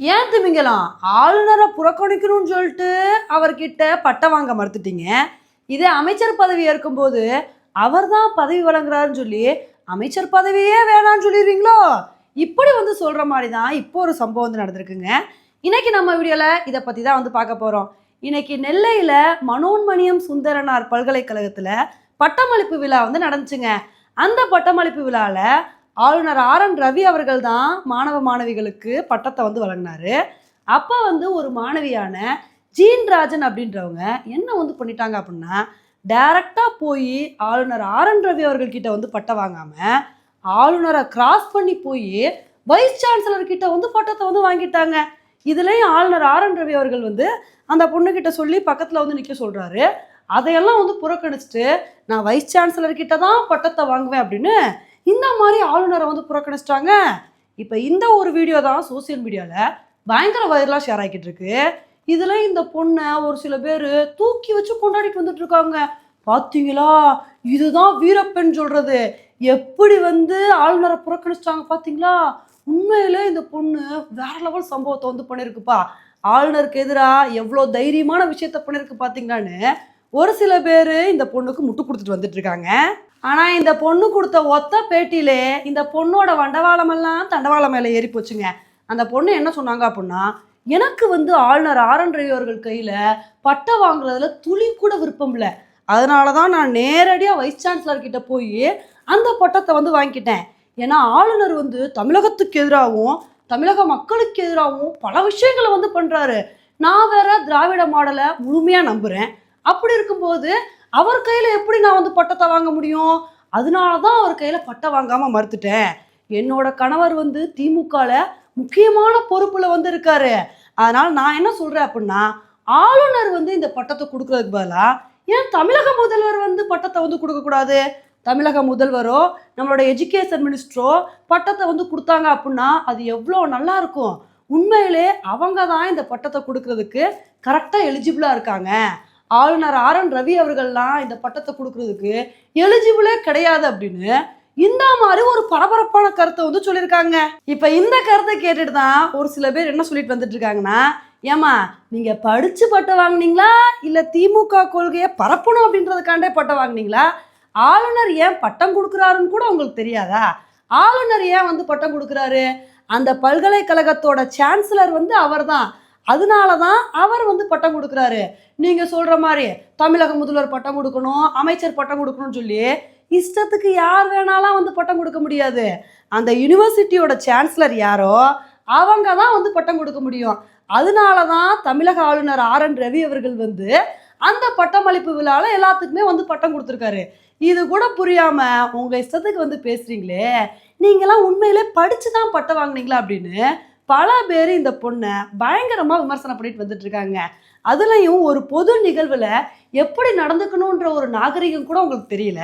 ஏன் திமிங்கலாம்? ஆளுநரை புறக்கணிக்கணும்னு சொல்லிட்டு அவர்கிட்ட பட்டம் வாங்க மறுத்துட்டீங்க. இதே அமைச்சர் பதவி ஏற்கும்போது அவர் தான் பதவி வழங்குறாருன்னு சொல்லி அமைச்சர் பதவியே வேணாம்னு சொல்லிடுவீங்களோ இப்படி வந்து சொல்கிற மாதிரி தான் இப்போ ஒரு சம்பவம் வந்து நடந்திருக்குங்க. இன்னைக்கு நம்ம வீடியோவில் இதை பற்றி தான் வந்து பார்க்க போகிறோம் இன்னைக்கு நெல்லையில் மனோன்மணியம் சுந்தரனார் பல்கலைக்கழகத்தில் பட்டமளிப்பு விழா வந்து நடந்துச்சுங்க. அந்த பட்டமளிப்பு விழாவில் ஆளுநர் ஆர் என் ரவி அவர்கள் தான் மாணவ மாணவிகளுக்கு பட்டத்தை வந்து வழங்கினாரு. அப்போ வந்து ஒரு மாணவியான ஜீன் ராஜன் அப்படின்றவங்க என்ன வந்து பண்ணிட்டாங்க அப்படின்னா டைரக்டாக போய் ஆளுநர் ஆர் என் ரவி அவர்கள்கிட்ட வந்து பட்டம் வாங்காமல் ஆளுநரை கிராஸ் பண்ணி போய் வைஸ் சான்சலர்கிட்ட வந்து பட்டத்தை வந்து வாங்கிட்டாங்க. இதுலேயும் ஆளுநர் ஆர் என் ரவி அவர்கள் வந்து அந்த பொண்ணுக்கிட்ட சொல்லி பக்கத்தில் வந்து நிற்க சொல்கிறாரு அதையெல்லாம் வந்து புறக்கணிச்சிட்டு நான் வைஸ் சான்சலர்கிட்ட தான் பட்டத்தை வாங்குவேன் அப்படின்னு இந்த மாதிரி ஆளுநரை வந்து புறக்கணிச்சிட்டாங்க. இப்போ இந்த ஒரு வீடியோ தான் சோசியல் மீடியாவில் பயங்கர வைரலாக ஷேர் ஆகிட்டு இருக்கு. இதில் இந்த பொண்ணை ஒரு சில பேர் தூக்கி வச்சு கொண்டாடிட்டு வந்துட்டு இருக்காங்க. பார்த்தீங்களா இதுதான் வீரப்பெண் சொல்கிறது எப்படி வந்து ஆளுநரை புறக்கணிச்சிட்டாங்க பார்த்தீங்களா உண்மையிலே இந்த பொண்ணு வேற லெவல் சம்பவத்தை வந்து பண்ணியிருக்குப்பா ஆளுநருக்கு எதிராக எவ்வளோ தைரியமான விஷயத்த பண்ணியிருக்கு பார்த்தீங்களான்னு ஒரு சில பேர் இந்த பொண்ணுக்கு முட்டு கொடுத்துட்டு வந்துட்டு இருக்காங்க. ஆனால் இந்த பொண்ணு கொடுத்த ஒத்த பேட்டியிலே இந்த பொண்ணோட வண்டவாளமெல்லாம் தண்டவாளம் மேலே ஏறி போச்சுங்க. அந்த பொண்ணு என்ன சொன்னாங்க அப்படின்னா எனக்கு வந்து ஆளுநர் ஆர். ரவி அவர்கள் கையில் பட்டம் வாங்குறதுல துளி கூட விருப்பம் இல்லை. அதனால தான் நான் நேரடியாக வைஸ் சான்சலர்கிட்ட போய் அந்த பட்டத்தை வந்து வாங்கிக்கிட்டேன். ஏன்னா ஆளுநர் வந்து தமிழகத்துக்கு எதிராகவும் தமிழக மக்களுக்கு எதிராகவும் பல விஷயங்களை வந்து பண்ணுறாரு நான் வேற திராவிட மாடலை முழுமையாக நம்புகிறேன் அப்படி இருக்கும்போது அவர் கையில் எப்படி நான் வந்து பட்டத்தை வாங்க முடியும்? அதனால தான் அவர் கையில் பட்டம் வாங்காமல் மறுத்துட்டேன். என்னோட கணவர் வந்து திமுகவில் முக்கியமான பொறுப்பில் வந்து இருக்காரு. அதனால் நான் என்ன சொல்கிறேன் அப்படின்னா ஆளுநர் வந்து இந்த பட்டத்தை கொடுக்குறதுக்கு பதிலாக ஏன் தமிழக முதல்வர் வந்து பட்டத்தை வந்து கொடுக்கக்கூடாது தமிழக முதல்வரோ நம்மளோட எஜுகேஷன் மினிஸ்டரோ பட்டத்தை வந்து கொடுத்தாங்க அப்படின்னா அது எவ்வளோ நல்லா இருக்கும். உண்மையிலே அவங்க தான் இந்த பட்டத்தை கொடுக்கறதுக்கு கரெக்டாக எலிஜிபிளாக இருக்காங்க. ஆளுநர் ஆர் என் ரவி அவர்கள்லாம் இந்த பட்டத்தை கொடுக்கறதுக்கு எலிஜிபிளே கிடையாது அப்படின்னு இந்த மாதிரி ஒரு பரபரப்பான கருத்தை வந்து சொல்லியிருக்காங்க. இப்போ இந்த கருத்தை கேட்டுட்டு தான் ஒரு சில பேர் என்ன சொல்லிட்டு வந்துட்டு இருக்காங்கன்னா ஏமா நீங்க படிச்சு பட்டம் வாங்குனீங்களா? இல்ல திமுக கொள்கையை பரப்பணும் அப்படின்றதுக்காண்டே பட்டம் வாங்குனீங்களா? ஆளுநர் ஏன் பட்டம் கொடுக்குறாருன்னு கூட உங்களுக்கு தெரியாதா? ஆளுநர் ஏன் வந்து பட்டம் கொடுக்குறாரு? அந்த பல்கலைக்கழகத்தோட சான்சலர் வந்து அவர்தான். அதனால தான் அவர் வந்து பட்டம் கொடுக்குறாரு. நீங்கள் சொல்கிற மாதிரி தமிழக முதல்வர் பட்டம் கொடுக்கணும் அமைச்சர் பட்டம் கொடுக்கணும்னு சொல்லி இஷ்டத்துக்கு யார் வேணாலும் வந்து பட்டம் கொடுக்க முடியாது. அந்த யுனிவர்சிட்டியோட சான்சலர் யாரோ அவங்க தான் வந்து பட்டம் கொடுக்க முடியும். அதனால தான் தமிழக ஆளுநர் ஆர் என் ரவி அவர்கள் வந்து அந்த பட்டமளிப்பு விழாவில் எல்லாத்துக்குமே வந்து பட்டம் கொடுத்துருக்காரு. இது கூட புரியாம உங்க இஷ்டத்துக்கு வந்து பேசுறீங்களே நீங்களாம் உண்மையிலே படிச்சு தான் பட்டம் வாங்குனீங்களா அப்படின்னு பல பேர் இந்த பொண்ணை பயங்கரமாக விமர்சனம் பண்ணிட்டு வந்துட்டு இருக்காங்க அதுலேயும் ஒரு பொது நிகழ்வில் எப்படி நடந்துக்கணுன்ற ஒரு நாகரிகம் கூட உங்களுக்கு தெரியல.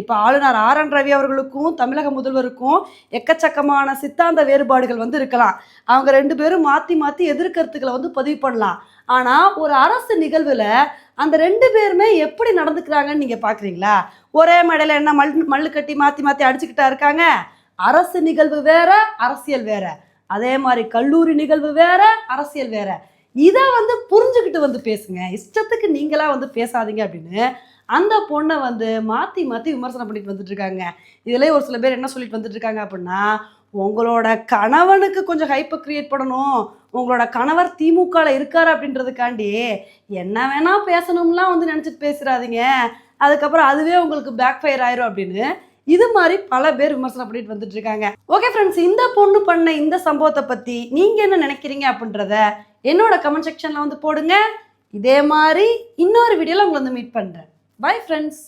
இப்போ ஆளுநர் ஆர் என் ரவி அவர்களுக்கும் தமிழக முதல்வருக்கும் எக்கச்சக்கமான சித்தாந்த வேறுபாடுகள் வந்து இருக்கலாம். அவங்க ரெண்டு பேரும் மாற்றி மாற்றி எதிர்கருத்துக்களை வந்து பதிவு பண்ணலாம். ஆனால் ஒரு அரசு நிகழ்வில் அந்த ரெண்டு பேருமே எப்படி நடந்துக்கிறாங்கன்னு நீங்கள் பார்க்குறீங்களா ஒரே மேடையில் என்ன மல் மல்லு கட்டி மாற்றி மாற்றி அடிச்சுக்கிட்டா இருக்காங்க? அரசு நிகழ்வு வேற அரசியல் வேற. அதே மாதிரி கல்லூரி நிகழ்வு வேற அரசியல் வேற. இதை வந்து புரிஞ்சுக்கிட்டு வந்து பேசுங்க. இஷ்டத்துக்கு நீங்களா வந்து பேசாதீங்க அப்படின்னு அந்த பொண்ணை வந்து மாற்றி மாற்றி விமர்சனம் பண்ணிட்டு வந்துட்டு இருக்காங்க இதுலேயே ஒரு சில பேர் என்ன சொல்லிட்டு வந்துட்டு இருக்காங்க அப்படின்னா உங்களோட கணவனுக்கு கொஞ்சம் ஹைப்பை கிரியேட் பண்ணணும். உங்களோட கணவர் திமுகவில் இருக்கார் அப்படின்றதுக்காண்டி என்ன வேணால் பேசணும்லாம் வந்து நினச்சிட்டு பேசுறாதீங்க. அதுக்கப்புறம் அதுவே உங்களுக்கு பேக் ஃபயர் ஆயிரும் அப்படின்னு இது மாதிரி பல பேர் விமர்சனம் பண்ணிட்டு வந்துட்டு இருக்காங்க. ஓகே ஃப்ரெண்ட்ஸ் இந்த பொண்ணு பண்ண இந்த சம்பவத்தை பற்றி நீங்கள் என்ன நினைக்கிறீங்க அப்படின்றத என்னோட கமெண்ட் செக்ஷனில் வந்து போடுங்க. இதே மாதிரி இன்னொரு வீடியோவில் உங்களை வந்து மீட் பண்ணுறேன் பை ஃப்ரெண்ட்ஸ்